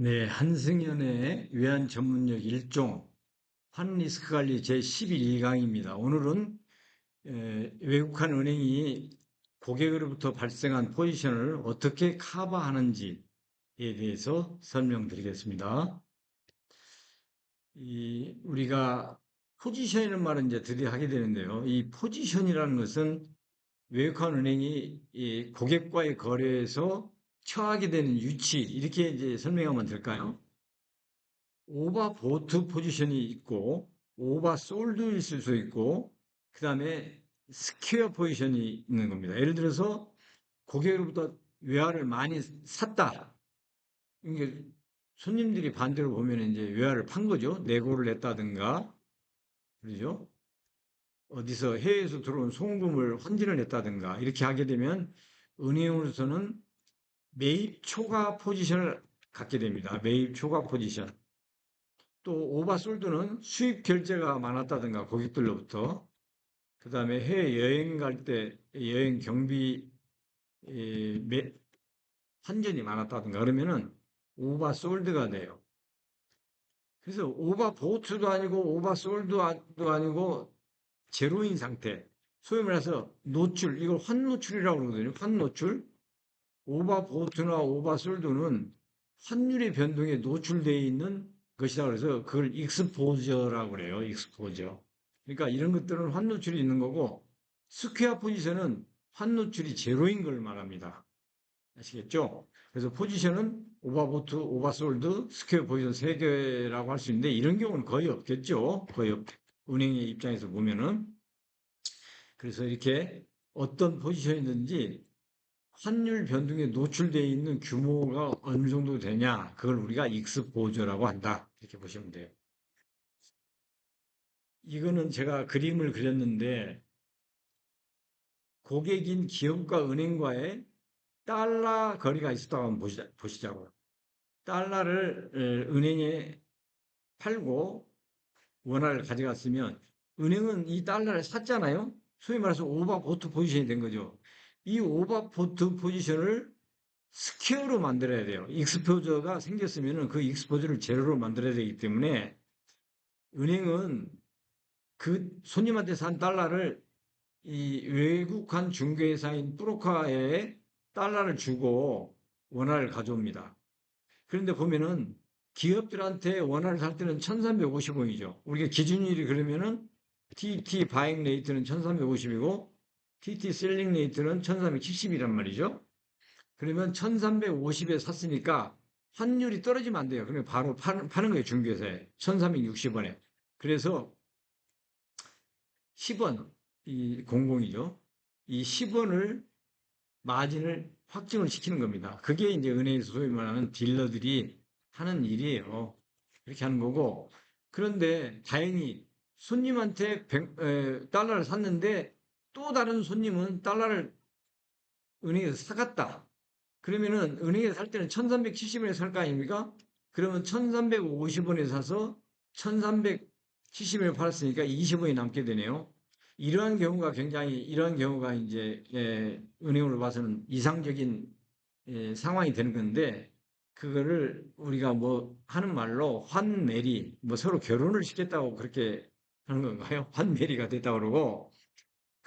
네, 한승연의 외환 전문력 1종 환리스크 관리 제11강입니다. 오늘은 에, 외국한 은행이 고객으로부터 발생한 포지션을 어떻게 커버하는지에 대해서 설명드리겠습니다. 이, 우리가 포지션이라는 말은 이제 드디어 하게 되는데요. 이 포지션이라는 것은 외국한 은행이 고객과의 거래에서 처하게 되는 위치 이렇게 이제 설명하면 될까요? 오버 보트 포지션이 있고 오버 솔드 있을 수 있고 그 다음에 스퀘어 포지션이 있는 겁니다. 예를 들어서 고객으로부터 외화를 많이 샀다. 이게 손님들이 반대로 보면 이제 외화를 판 거죠. 내고를 냈다든가 그러죠. 어디서 해외에서 들어온 송금을 환전을 냈다든가 이렇게 하게 되면 은행으로서는 매입 초과 포지션을 갖게 됩니다. 매입 초과 포지션. 또 오버솔드는 수입 결제가 많았다든가 고객들로부터 그 다음에 해외 여행 갈 때 여행 경비 환전이 많았다든가 그러면은 오버솔드가 돼요. 그래서 오버보트도 아니고 오버솔드도 아니고 제로인 상태 소위 말해서 노출 이걸 환노출이라고 그러거든요. 환노출 오버보트나 오버솔드는 환율의 변동에 노출되어 있는 것이다 그래서 그걸 익스포저라고 그래요. 익스포저. 그러니까 이런 것들은 환노출이 있는 거고 스퀘어 포지션은 환노출이 제로인 걸 말합니다. 아시겠죠? 그래서 포지션은 오버보트, 오버솔드, 스퀘어 포지션 세 개라고 할 수 있는데 이런 경우는 거의 없겠죠. 거의 없, 은행의 입장에서 보면은 그래서 이렇게 어떤 포지션이든지 환율 변동에 노출되어 있는 규모가 어느 정도 되냐 그걸 우리가 익스포저라고 한다 이렇게 보시면 돼요. 이거는 제가 그림을 그렸는데 고객인 기업과 은행과의 달러 거리가 있었다고 한번 보시자, 보시자고요. 달러를 은행에 팔고 원화를 가져갔으면 은행은 이 달러를 샀잖아요. 소위 말해서 오버보트 포지션이 된 거죠. 이 오버포트 포지션을 스퀘어로 만들어야 돼요. 익스포저가 생겼으면 그 익스포저를 제로로 만들어야 되기 때문에 은행은 그 손님한테 산 달러를 이 외국한 중개사인 브로커에 달러를 주고 원화를 가져옵니다. 그런데 보면은 기업들한테 원화를 살 때는 1350원이죠. 우리가 기준일이 그러면은 TT 바잉 레이트는 1350이고 TT 셀링 레이트는 1370이란 말이죠. 그러면 1350에 샀으니까 환율이 떨어지면 안 돼요. 그러면 바로 파는, 파는 거예요. 중개사에. 1360원에. 그래서 10원, 이 공공이죠. 이 10원을 마진을 확증을 시키는 겁니다. 그게 이제 은행에서 소위 말하는 딜러들이 하는 일이에요. 그렇게 하는 거고. 그런데 다행히 손님한테 100, 에, 달러를 샀는데 또 다른 손님은 달러를 은행에서 사갔다. 그러면은 은행에서 살 때는 1370원에 살 거 아닙니까? 그러면 1350원에 사서 1370원에 팔았으니까 20원이 남게 되네요. 이러한 경우가 굉장히 이러한 경우가 이제 예, 은행으로 봐서는 이상적인 예, 상황이 되는 건데 그거를 우리가 뭐 하는 말로 환메리 뭐 서로 결혼을 시켰다고 그렇게 하는 건가요? 환메리가 됐다 고 그러고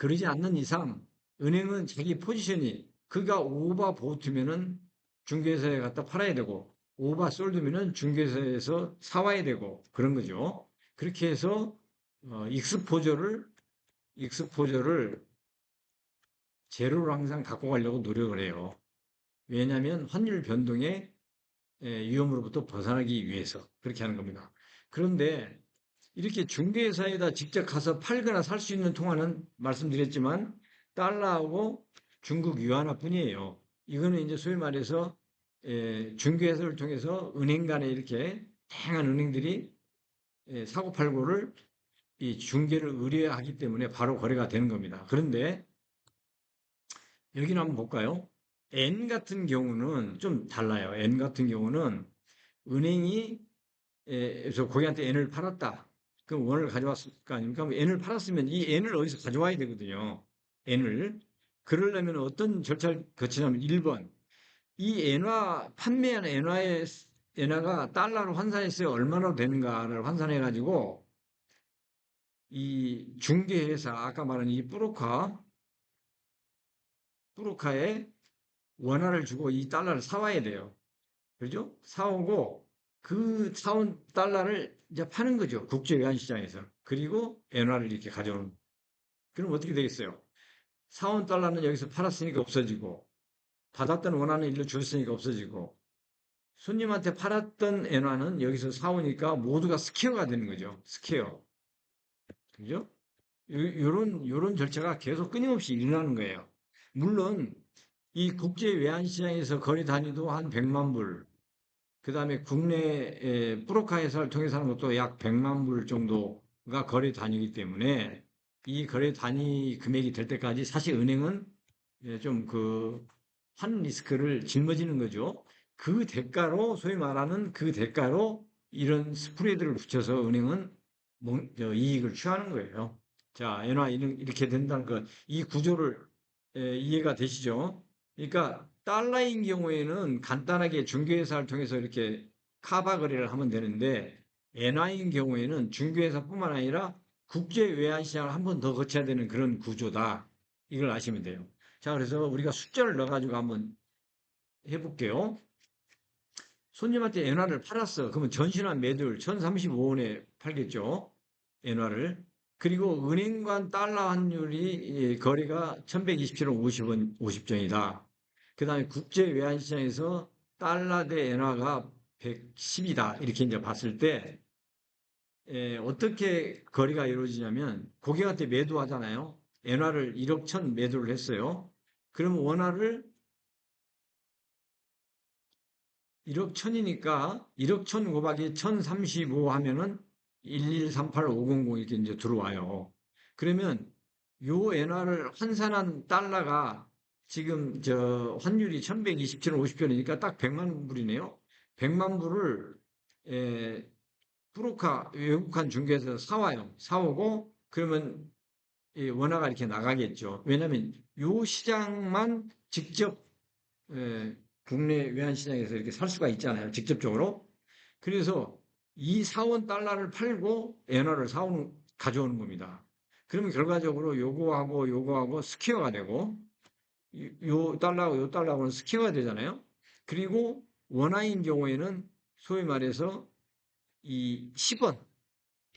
그러지 않는 이상 은행은 자기 포지션이 그가 오바 보트면은 중개사에 갖다 팔아야 되고 오바 솔드면은 중개사에서 사와야 되고 그런 거죠. 그렇게 해서 어, 익스포저를 익스포저를 제로로 항상 갖고 가려고 노력을 해요. 왜냐하면 환율 변동의 위험으로부터 벗어나기 위해서 그렇게 하는 겁니다. 그런데 이렇게 중개사에다 직접 가서 팔거나 살 수 있는 통화는 말씀드렸지만 달러하고 중국 유안화 뿐이에요. 이거는 이제 소위 말해서 중개사를 통해서 은행 간에 이렇게 다양한 은행들이 사고 팔고를 이 중개를 의뢰하기 때문에 바로 거래가 되는 겁니다. 그런데 여기는 한번 볼까요? N 같은 경우는 좀 달라요. N 같은 경우는 은행이 그래서 고객한테 N을 팔았다. 그럼 원을 가져왔을 거 아닙니까? N을 팔았으면 이 N을 어디서 가져와야 되거든요. N을. 그러려면 어떤 절차를 거치냐면 1번. 이 N화, 판매한 N화의 엔화가 달러로 환산했어요. 얼마나 되는가를 환산해가지고 이 중개회사 아까 말한 이 뿌로카 뿌로카에 원화를 주고 이 달러를 사와야 돼요. 그죠? 사오고 그 사온 달러를 이제 파는 거죠. 국제 외환시장에서. 그리고 엔화를 이렇게 가져오는. 그럼 어떻게 되겠어요? 사온 달러는 여기서 팔았으니까 없어지고 받았던 원화는 일로 줬으니까 없어지고 손님한테 팔았던 엔화는 여기서 사오니까 모두가 스퀘어가 되는 거죠. 스퀘어. 그죠? 요런, 요런 절차가 계속 끊임없이 일어나는 거예요. 물론, 이 국제 외환시장에서 거래 단위도 한 100만 불, 그 다음에 국내 회사를 통해서 하는 것도 약 100만 불 정도가 거래 단위이기 때문에 이 거래 단위 금액이 될 때까지 사실 은행은 좀 그 한 리스크를 짊어지는 거죠. 그 대가로 소위 말하는 그 대가로 이런 스프레드를 붙여서 은행은 이익을 취하는 거예요. 자, 엔화 이렇게 된다는 것, 이 구조를 이해가 되시죠? 그러니까 달러인 경우에는 간단하게 중개회사를 통해서 이렇게 카바 거래를 하면 되는데 엔화인 경우에는 중개회사뿐만 아니라 국제 외환 시장을 한 번 더 거쳐야 되는 그런 구조다. 이걸 아시면 돼요. 자, 그래서 우리가 숫자를 넣어가지고 한번 해볼게요. 손님한테 엔화를 팔았어. 그러면 전신한 매도율 1035원에 팔겠죠. 엔화를. 그리고 은행 간 달러 환율이 거래가 1127원 50원 50전이다. 그 다음에 국제 외환시장에서 달러 대 엔화가 110이다. 이렇게 이제 봤을 때, 에, 어떻게 거래가 이루어지냐면, 고객한테 매도하잖아요. 엔화를 1억 천 매도를 했어요. 그러면 원화를 1억 천이니까 1억 천 곱하기 1035 하면은 1138500 이렇게 이제 들어와요. 그러면 요 엔화를 환산한 달러가 지금 저 환율이 1127원 50편이니까 딱 100만 불이네요. 100만 불을 에, 브로카 외국한 중개에서 사와요. 사오고 그러면 원화가 이렇게 나가겠죠. 왜냐하면 요 시장만 직접 에, 국내 외환시장에서 이렇게 살 수가 있잖아요. 직접적으로. 그래서 이 사원 달러를 팔고 엔화를 사오는, 가져오는 겁니다. 그러면 결과적으로 요거하고 요거하고 스퀘어가 되고 요 달러하고 요 달러하고는 스퀘어가 되잖아요. 그리고 원화인 경우에는 소위 말해서 이 10원,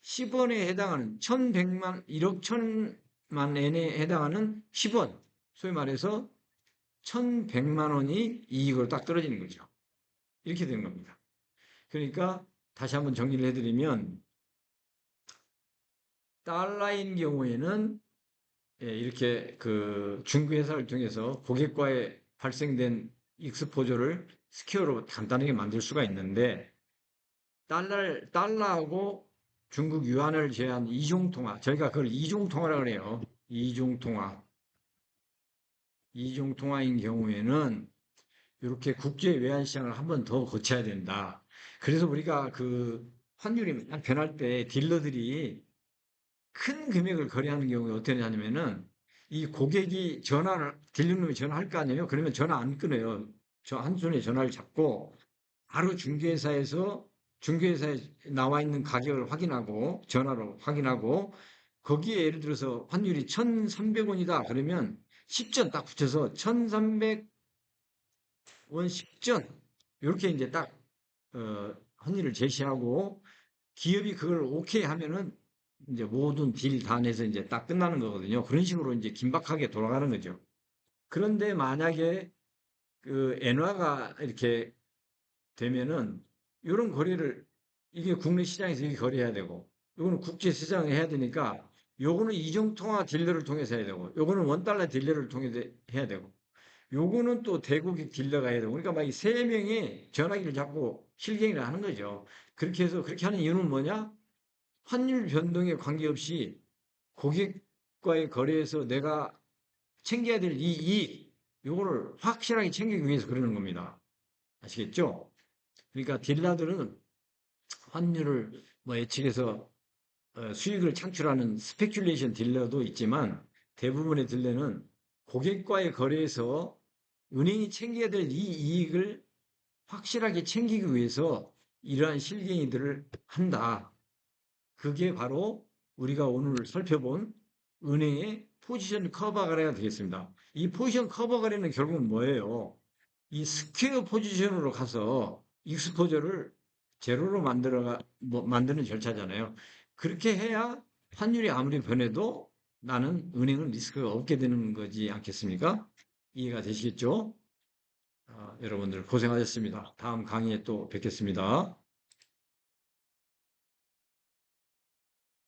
10원에 해당하는 1100만, 1억 1000만 엔에 해당하는 10원, 소위 말해서 1100만 원이 이익으로 딱 떨어지는 거죠. 이렇게 되는 겁니다. 그러니까 다시 한번 정리를 해드리면 달러인 경우에는 예, 이렇게 그 중개 회사를 통해서 고객과의 발생된 익스포저를 스퀘어로 간단하게 만들 수가 있는데 달러, 달러하고 중국 유한을 제한 이중통화 저희가 그걸 이중통화라고 그래요. 이중통화 이중통화인 경우에는 이렇게 국제 외환 시장을 한 번 더 거쳐야 된다. 그래서 우리가 그 환율이 변할 때 딜러들이 큰 금액을 거래하는 경우에 어떻게 하냐면은 이 고객이 전화를 딜러님이 전화할 거 아니에요. 그러면 전화 안 끊어요. 저 한 손에 전화를 잡고 바로 중개사에서 중개사에 나와 있는 가격을 확인하고 전화로 확인하고 거기에 예를 들어서 환율이 1,300원이다. 그러면 10전 딱 붙여서 1,300원 10전 이렇게 이제 딱 어, 환율을 제시하고 기업이 그걸 오케이 하면은 이제 모든 딜다 내서 이제 딱 끝나는 거거든요. 그런 식으로 이제 긴박하게 돌아가는 거죠. 그런데 만약에 그 엔화가 이렇게 되면은 이런 거래를 이게 국내 시장에서 이렇게 거래해야 되고 이거는 국제 시장에 해야 되니까 요거는 이중통화 딜러를 통해서 해야 되고 요거는 원달러 딜러를 통해서 해야 되고 요거는 또 대국익 딜러가 해야 되고 그러니까 막 이 세 명이 전화기를 잡고 실갱이를 하는 거죠. 그렇게 해서 그렇게 하는 이유는 뭐냐? 환율 변동에 관계없이 고객과의 거래에서 내가 챙겨야 될 이 이익, 요거를 확실하게 챙기기 위해서 그러는 겁니다. 아시겠죠? 그러니까 딜러들은 환율을 뭐 예측해서 어, 수익을 창출하는 스페큘레이션 딜러도 있지만 대부분의 딜러는 고객과의 거래에서 은행이 챙겨야 될 이 이익을 확실하게 챙기기 위해서 이러한 실갱이들을 한다. 그게 바로 우리가 오늘 살펴본 은행의 포지션 커버 거래가 되겠습니다. 이 포지션 커버 거래는 결국은 뭐예요? 이 스퀘어 포지션으로 가서 익스포저를 제로로 만들어 뭐, 만드는 절차잖아요. 그렇게 해야 환율이 아무리 변해도 나는 은행은 리스크가 없게 되는 거지 않겠습니까? 이해가 되시겠죠? 아, 여러분들 고생하셨습니다. 다음 강의에 또 뵙겠습니다.